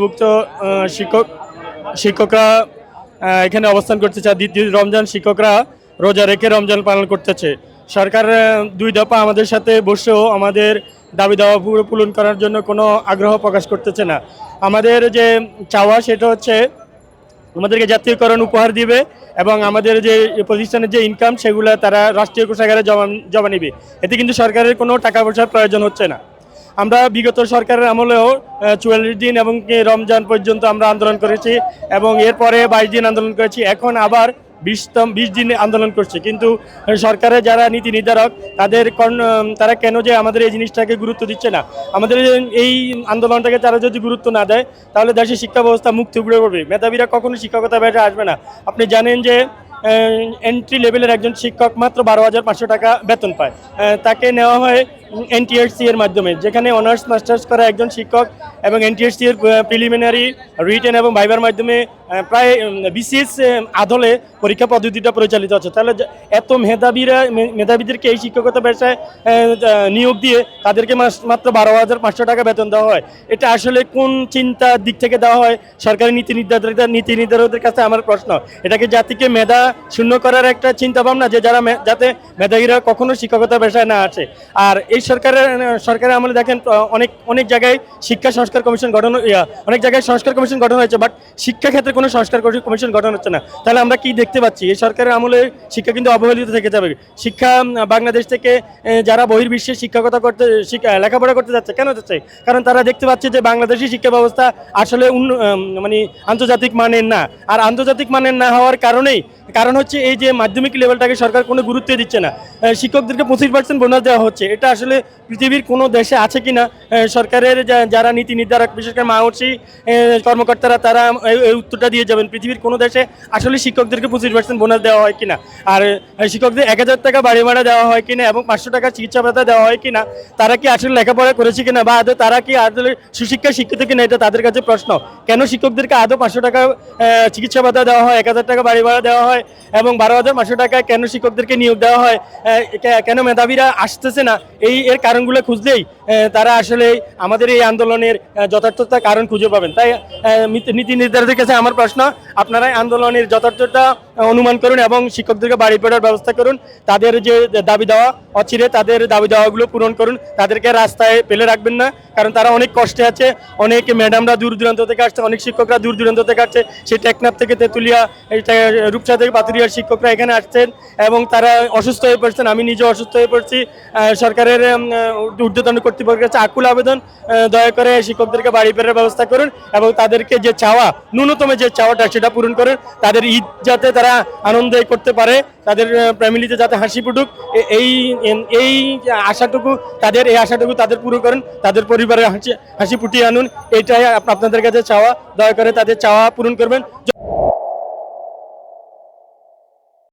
ভুক্ত শিক্ষক, শিক্ষকরা এখানে অবস্থান করতেছে। দ্বিতীয় রমজান শিক্ষকরা রোজা রেখে রমজান পালন করতেছে। সরকার দুই দফা আমাদের সাথে বসেও আমাদের দাবি দাওয়া পুরো পূরণ করার জন্য কোনো আগ্রহ প্রকাশ করতেছে না। আমাদের যে চাওয়া সেটা হচ্ছে আমাদেরকে জাতীয়করণ উপহার দিবে এবং আমাদের যে প্রতিষ্ঠানের যে ইনকাম সেগুলো তারা রাষ্ট্রীয় কোষাগারে জমা জমা নিবে। এতে কিন্তু সরকারের কোনো টাকা পয়সার প্রয়োজন হচ্ছে না। আমরা বিগত সরকারের আমলেও চুয়াল্লিশ দিন এবং রমজান পর্যন্ত আমরা আন্দোলন করেছি এবং এরপরে বাইশ দিন আন্দোলন করেছি। এখন আবার বিশতম, বিশ দিন আন্দোলন করছে। কিন্তু সরকারের যারা নীতি নির্ধারক, তাদের তারা কেন যে আমাদের এই জিনিসটাকে গুরুত্ব দিচ্ছে না? আমাদের এই আন্দোলনটাকে তারা যদি গুরুত্ব না দেয়, তাহলে দেশের শিক্ষা ব্যবস্থা মুখ থুবড়ে পড়বে। মেধাবীরা কখনো শিক্ষকতা বেড়ে আসবে না। আপনি জানেন যে এন্ট্রি লেভেলের একজন শিক্ষক মাত্র বারো হাজার পাঁচশো টাকা বেতন পায়। তাকে নেওয়া হয় এনটিএসসি এর মাধ্যমে, যেখানে অনার্স মাস্টার্স করা একজন শিক্ষক এবং এনটিএসসি এর প্রিলিমিনারি রিটেন এবং ভাইবার মাধ্যমে প্রায় বিসিএস আদলে পরীক্ষা পদ্ধতিটা পরিচালিত হচ্ছে। তাহলে এত মেধাবীরা মেধাবীদেরকে এই শিক্ষকতা পেশায় নিয়োগ দিয়ে তাদেরকে মাত্র বারো হাজার পাঁচশো টাকা বেতন দেওয়া হয়, এটা আসলে কোন চিন্তার দিক থেকে দেওয়া হয়? সরকারি নীতি নির্ধারক নীতি নির্ধারকদের কাছে আমার প্রশ্ন। এটাকে জাতিকে মেধা শূন্য করার একটা চিন্তা ভাবনা যে যারা যাতে মেধাবীরা কখনো শিক্ষকতা পেশায় না আসে। আর এই সরকারের সরকারের আমলে দেখেন অনেক অনেক জায়গায় শিক্ষা সংস্কার কমিশন গঠন অনেক জায়গায় সংস্কার কমিশন গঠন হয়েছে, বাট শিক্ষা ক্ষেত্রে কোনো সংস্কার কমি- কমিশন গঠন হচ্ছে না। তাহলে আমরা কি দেখতে পাচ্ছি? এই সরকারের আমলে শিক্ষা কিন্তু অবহেলিত থেকে যাবে। শিক্ষা বাংলাদেশ থেকে যারা বহির্বিশ্বে শিক্ষকতা করতে লেখাপড়া করতে যাচ্ছে, কেন যাচ্ছে? কারণ তারা দেখতে পাচ্ছে যে বাংলাদেশি শিক্ষা ব্যবস্থা আসলে মানে আন্তর্জাতিক মানের না। আর আন্তর্জাতিক মানের না হওয়ার কারণেই কারণ হচ্ছে এই যে মাধ্যমিক লেভেলটাকে সরকার কোনো গুরুত্ব দিচ্ছে না। শিক্ষকদেরকে পঁচিশ পার্সেন্ট বোনাস দেওয়া হচ্ছে। এটা আসলে পৃথিবীর কোনো দেশে আছে কি না সরকারের যারা নীতি নির্ধারক, বিশেষ করে মাওসি কর্মকর্তারা, তারা এই উত্তরটা দিয়ে যাবেন। পৃথিবীর কোনো দেশে আসলে শিক্ষকদেরকে পঁচিশ পার্সেন্ট বোনাস দেওয়া হয় কিনা। আর শিক্ষকদের এক হাজার টাকা বাড়ি ভাড়া দেওয়া হয় কিনা এবং পাঁচশো টাকা চিকিৎসা ভাতা দেওয়া হয় কিনা, তারা কি আসলে লেখাপড়া করেছে কিনা বা আদৌ তারা কি আসলে সুশিক্ষা শিক্ষিত কিনা, এটা তাদের কাছে প্রশ্ন। কেন শিক্ষকদেরকে আদৌ পাঁচশো টাকা চিকিৎসা ভাতা দেওয়া হয়, এক হাজার টাকা বাড়ি ভাড়া দেওয়া হয় এবং বারো হাজার পাঁচশো টাকা কেন শিক্ষকদেরকে নিয়োগ দেওয়া হয়? কেন মেধাবীরা আসতেছে না? এই এর কারণগুলো খুঁজলেই তারা আসলে আমাদের এই আন্দোলনের যথার্থতা কারণ খুঁজে পাবেন। তাই নীতি- নির্ধারকের কাছে আমার প্রশ্ন, আপনারা আন্দোলনের যথার্থতা অনুমান করুন এবং শিক্ষকদেরকে বাড়ি ফেরার ব্যবস্থা করুন। তাদের যে দাবি দেওয়া অচিরে তাদের দাবি দাওয়াগুলো পূরণ করুন। তাদেরকে রাস্তায় ফেলে রাখবেন না, কারণ তারা অনেক কষ্টে আছে। অনেক ম্যাডামরা দূর দূরান্ত থেকে আসছে, অনেক শিক্ষকরা দূর দূরান্ত থেকে আসছে। সেই টেকনাফ থেকে তেঁতুলিয়া রূপসা থেকে পাতুরিয়ার শিক্ষকরা এখানে আসছেন এবং তারা অসুস্থ হয়ে পড়ছেন। আমি নিজে অসুস্থ হয়ে পড়ছি। সরকারের ঊর্ধ্বতন কর্তৃপক্ষের কাছে আকুল আবেদন। দয়া করে শিক্ষকদেরকে বাড়ি ফেরার ব্যবস্থা করুন এবং তাদেরকে যে চাওয়া, ন্যূনতম যে চাওয়াটা সেটা পূরণ করুন। তাদের ঈদ যাতে তারা আনন্দে করতে পারে, তাদের ফ্যামিলিতে যাতে হাসি ফুটুক। এই এই আশাটুকু, তাদের এই আশাটুকু তাদের পুরো করুন, তাদের পরিবারের হাসি হাসি ফুটিয়ে আনুন। এটাই আপনাদের কাছে চাওয়া। দয়া করে তাদের চাওয়া পূরণ করবেন।